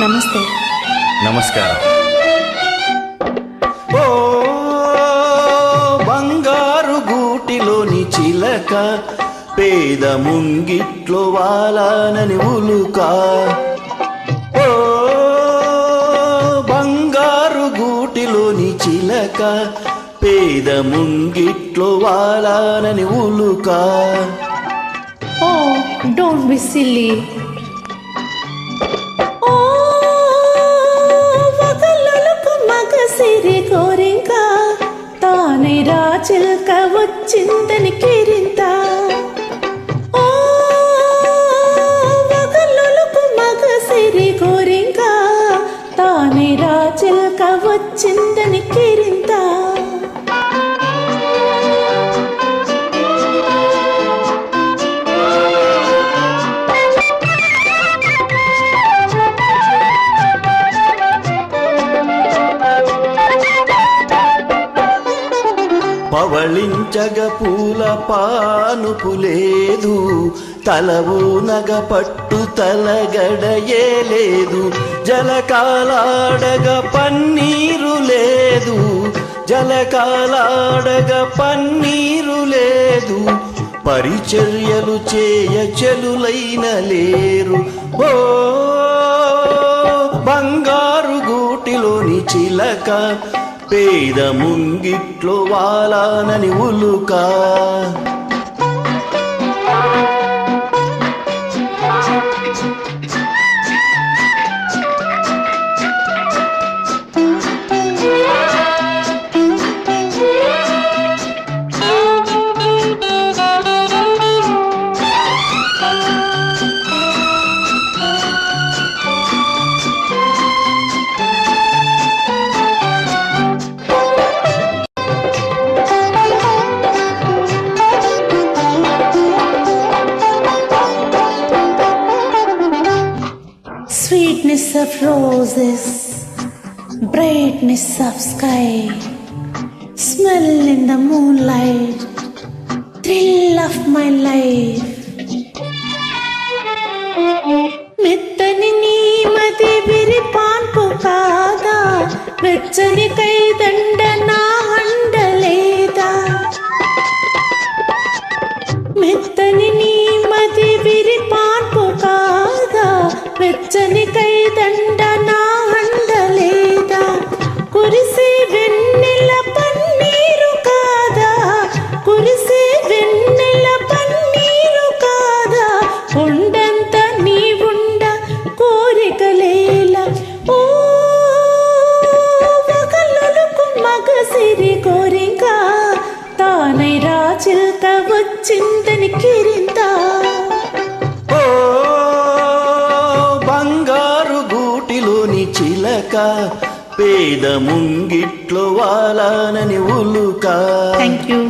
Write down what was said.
నమస్తే. నమస్కారం. ఓ బంగారు గూటిలోని చిలక పేద ముంగిట్లో వాలానని ఉలుక. ఓ బంగారు గూటిలోని చిలక పేద ముంగిట్లో వాలానని ఉలుక. ఓ డోంట్ బి సిల్లీ చింతని కేరింత. మగసిరి వగలలకు తానే రాచిల్క వచ్చిందని కిరింత పవళించగ పూల పానుపు లేదు తలవు నగ పట్టు తలగడయే లేదు జలకాలాడగ పన్నీరు లేదు. జలకాలాడగ పన్నీరు లేదు. పరిచర్యలు చేయ చెలులైన లేరు. ఓ బంగారు గూటిలోని చిలక పేద ముంగిట్లో వాలానని ఉలుకా. Sweetness of roses, brightness of sky, smell in the moonlight, thrill of my life. మెత్తని నీ మది విరి పాన్పు కాదా వెచ్చని కైదండ వచ్చిందని కిరింత. ఓ బంగారు గూటిలోని చిలక పేద ముంగిట్లో వాలానని ఉలుక. Thank you